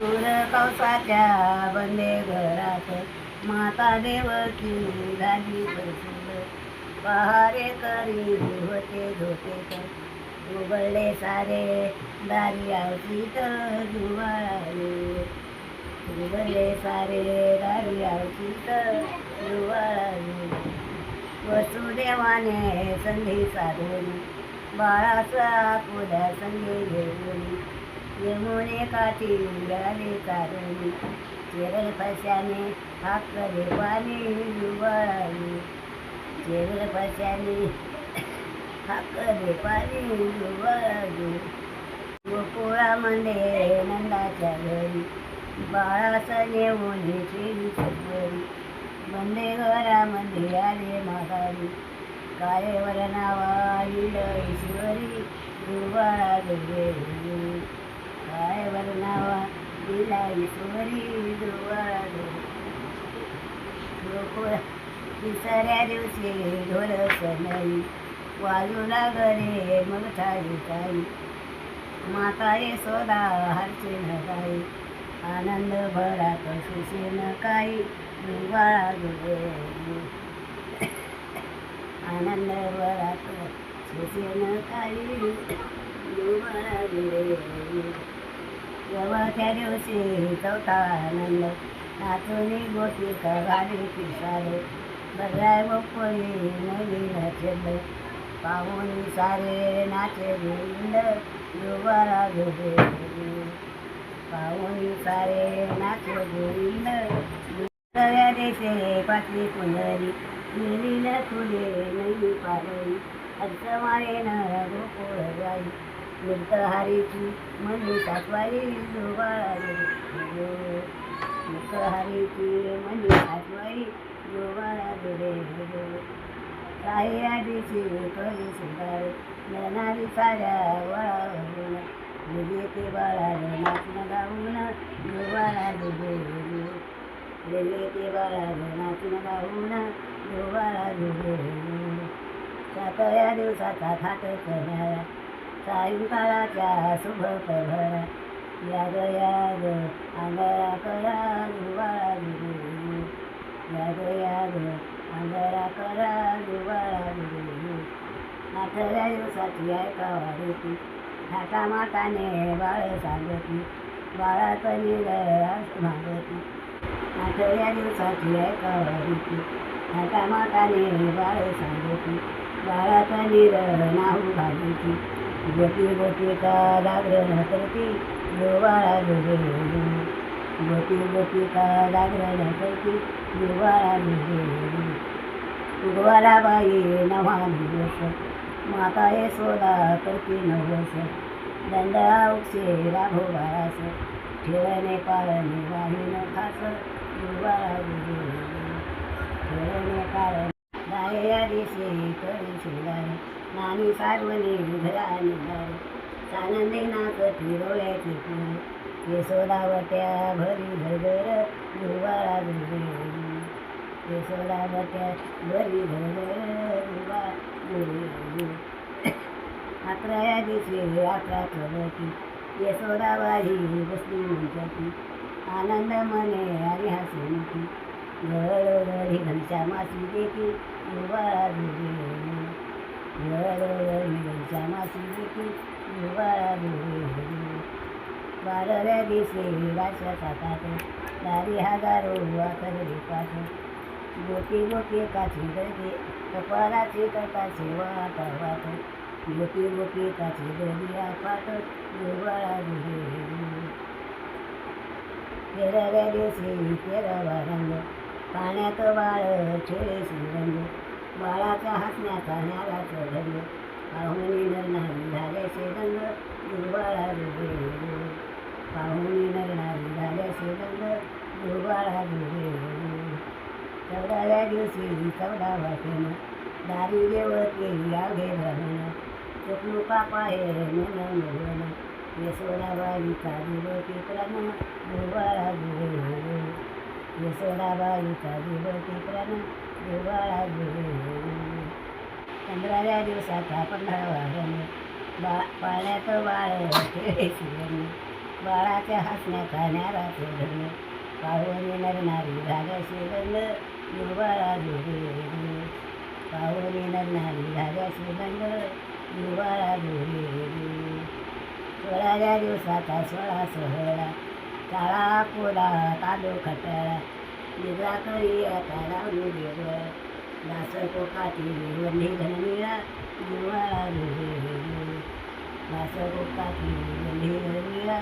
सूर पावसाच्या बंदे घरात माता देवकी झाली बसून. पहारे करी होते धोते तर उघडले सारे दारी आवती तर जुवाळाले उघडले सारे दारी आवती तर जुवाळाले वसुदेवाने संधी साधून. बाळाचा पुढ्या संधी घेऊन. यमुने काठी उडाले कारणी केरळ पैशाने हाकले पाणी जुवाळाली केरळ पैशाने हाकले पाणी डुबाळी गोकुळा मंडे नंदाच्या घरी. बाळाचा नेऊन केली सगळी बंदे घरामध्ये आले माघारी. काळेवर नावा इड ईश्वरी दुर्बाळा गेली. काळेवर नावा इला ईश्वरी दुवा गोकुळा तिसऱ्या दिवशी ढोल सनई वाजू लागले मग ठाई ताई माता यशोदा हरचे नगाई आनंद भरा कशी न काही दुर्बाळा गेली आनंद वरात सुसेन काही दुर्बळा गेली त्या दिवशी चौथा आनंद नाचुनी गोटी गाडी पिसारे बघाय बपोळी नवी छंद पाहून सारे नाचे गोविंद दुर्बाळा गेले पाहून सारे नाचे गोविंद सगळ्या देशे पाचवी कुंडली न फुले नवी पारळी मारे न गोकुळ जाई. मृत हारीची मनी सातवारी दुर्बाळा मृत हारीची मनी सातवारी दुर्बाळा गेले काही आधीची करी सुधारे ननारी साऱ्या वळा गेली ते बाळा नाचणं गाऊन दुर्बाळा गेले दिले ते बाळा नाचणं गाऊन दुर्बाळा गेले सातव्या दिवसाचा थाट करणारा सायंकाळाच्या शुभ प्रभरा याग याग आंधळा करा दुवाळा दुरू याग याग आंधळा करा दुवाळा दुरू आठव्या दिवसाची ऐकावा होती थाटा माटाने बाळ सांगती. बाळापणी निरस मागती. आठव्या दिवसाची ऐकावा होती थाटा माटाने बाळ सांगती. बाळाचा निर नाहू घालती गोटी गोटी का जागरण करती देवाळा गेले गोटी गोटी का जागरण करती देवाळा गेले उगवालाबाई नवा दिवस माता यशोदा करती नवस दंड उक्षे राघोबास ठेवणे पाळणे वाहिन खास उगवाला गेले ठेवणे पाळणे दाया दिसे करी नानी सारवणे घरा निघार सानंदी नाच फिरोळ्याची फुल केसोदावट्या भरी भगर दुर्वाळा दुर्गे केसोदावट्या भरी भगर दुर्वा दुर्गे अकराया दिवशी अकरा प्रगती यशोदाबाई बसली म्हणती आनंद मने आणि हसुनती गळोगळी घनश्यामासी देखी दुर्वाळा दुर्गे गळोगळी घनश्यामासी देखी दुर्वाळा दुर्गे बाराव्या दिवशी राशा सातात दारी हजारो वाकरली पाठ गोटी गोटी काची गर्दी कपाळाची करता सेवा वाट गोटी गोटी काची गर्दी पाठ दुर्वाळा दुर्गे तेराव्या दिवशी तेरावा रंग पाण्यात बाळ खेळे सुरंग बाळाचा हसण्याचा न्याराचं ढंग पाहुणी नर नाही झाल्याचे रंग दुर्बाळा दुर्गे पाहुणी नर नाही झाल्याचे रंग दुर्बाळा दुर्गे चौदाव्या दिवशी चौदा वाटेन दारी देवत देवते याघे भरण चुकलो पापा हे मन मिळवण यशोदाबाई काली लोटी प्रण दुर्बाळा दुर्गे यशोदाबाई काली लोटी प्रण दुर्बाळा पंधराव्या दिवसाचा पंधरावा रंग बा पाण्यात बाळ खेळे बाळाच्या हसण्याचा न्याराचे धन पाहुणे नरणारी धाग्याशी दंड युवाळा जोडे पाहुणे नरणारी धाग्याशी दंड युवाळा जोडे सोळाव्या दिवसाचा सोळा सोहळा काळा पोला तांदूळ खटाळा निद्रा करी काळा मुलीव देवळ दास कोकाटी वल्ली घननिळा जुवाळा झुळे दास कोकाटी वल्ली घननिळा